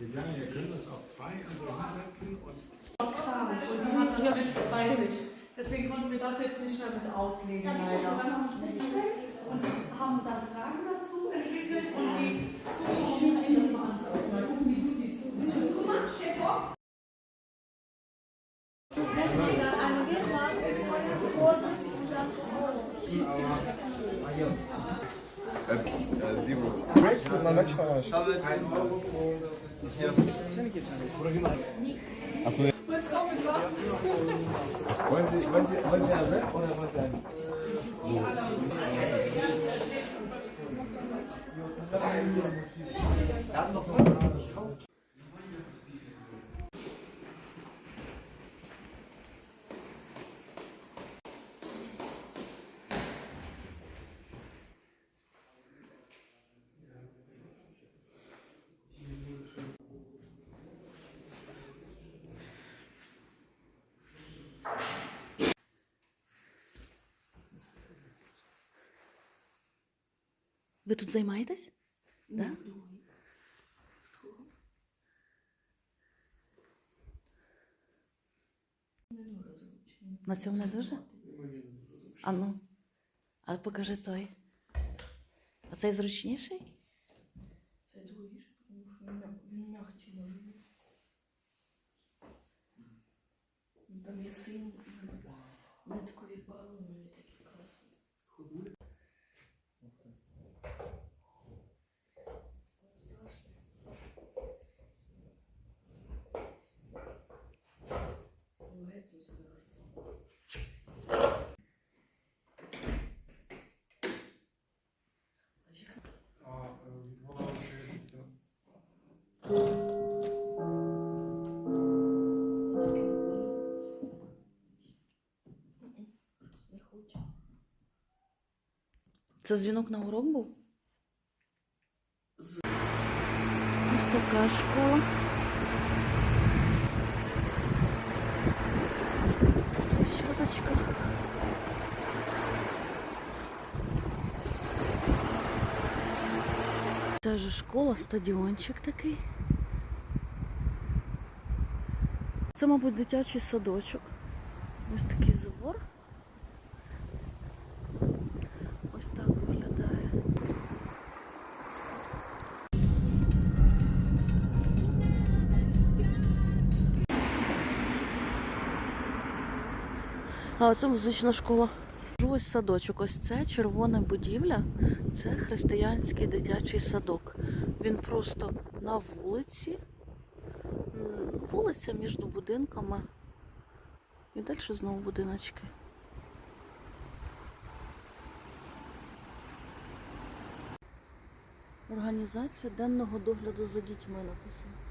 Tatjana, ihr könnt euch auch frei irgendwo hinsetzen und. Und die hat das mit bei sich. Deswegen konnten wir das jetzt nicht mehr mit auslegen, leider. Und haben dann Fragen dazu entwickelt und die Zuschauer müssen das beantworten. Mal gucken, wie gut die Zuschauer Guck mal, stell vor. Zero. Man wegfahren. Achso, Aslında Wenn Sie, wenn Sie, wenn Sie erwähnt oder was dann? So. Dann noch mal. Ви тут займаєтесь? Да? На цьому не дуже? А ну. А покажи той. А цей зручніший? Це другий, тому що він, м'я- він може бути. Там є синій, ниткові балони такі класні. Слухай, тут зараз. а, е, воно ще, ну, Не хочу. Це дзвінок на урок був? Ось така школа. Площадочка. Та же школа, стадіончик такий. Це, мабуть, дитячий садочок. Ось такий забор. Ось так виглядає. А оце музична школа. Ось садочок. Ось це червона будівля. Це християнський дитячий садок. Він просто на вулиці. Вулиця між будинками. І далі знову будиночки. Організація денного догляду за дітьми написано.